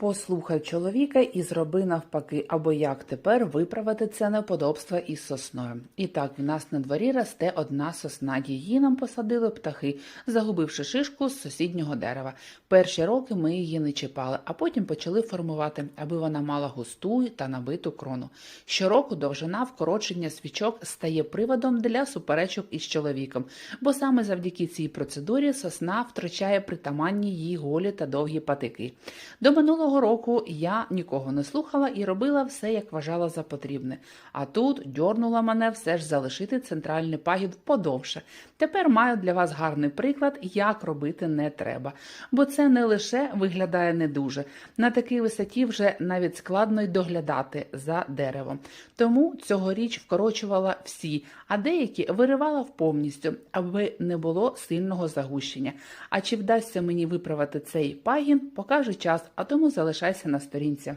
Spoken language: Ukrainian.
Послухай чоловіка і зроби навпаки, або як тепер виправити це неподобство із сосною. І так, в нас на дворі росте одна сосна. Її нам посадили птахи, загубивши шишку з сусіднього дерева. Перші роки ми її не чіпали, а потім почали формувати, аби вона мала густу та набиту крону. Щороку довжина вкорочення свічок стає приводом для суперечок із чоловіком, бо саме завдяки цій процедурі сосна втрачає притаманні їй голі та довгі патики. До минулого року я нікого не слухала і робила все, як вважала за потрібне. А тут дьорнула мене все ж залишити центральний пагід подовше. Тепер маю для вас гарний приклад, як робити не треба. Бо це не лише виглядає не дуже. На такій висоті вже навіть складно й доглядати за деревом. Тому цьогоріч вкорочувала всі, а деякі виривала повністю, аби не було сильного загущення. А чи вдасться мені виправити цей пагін, покаже час, а тому залишайся на сторінці.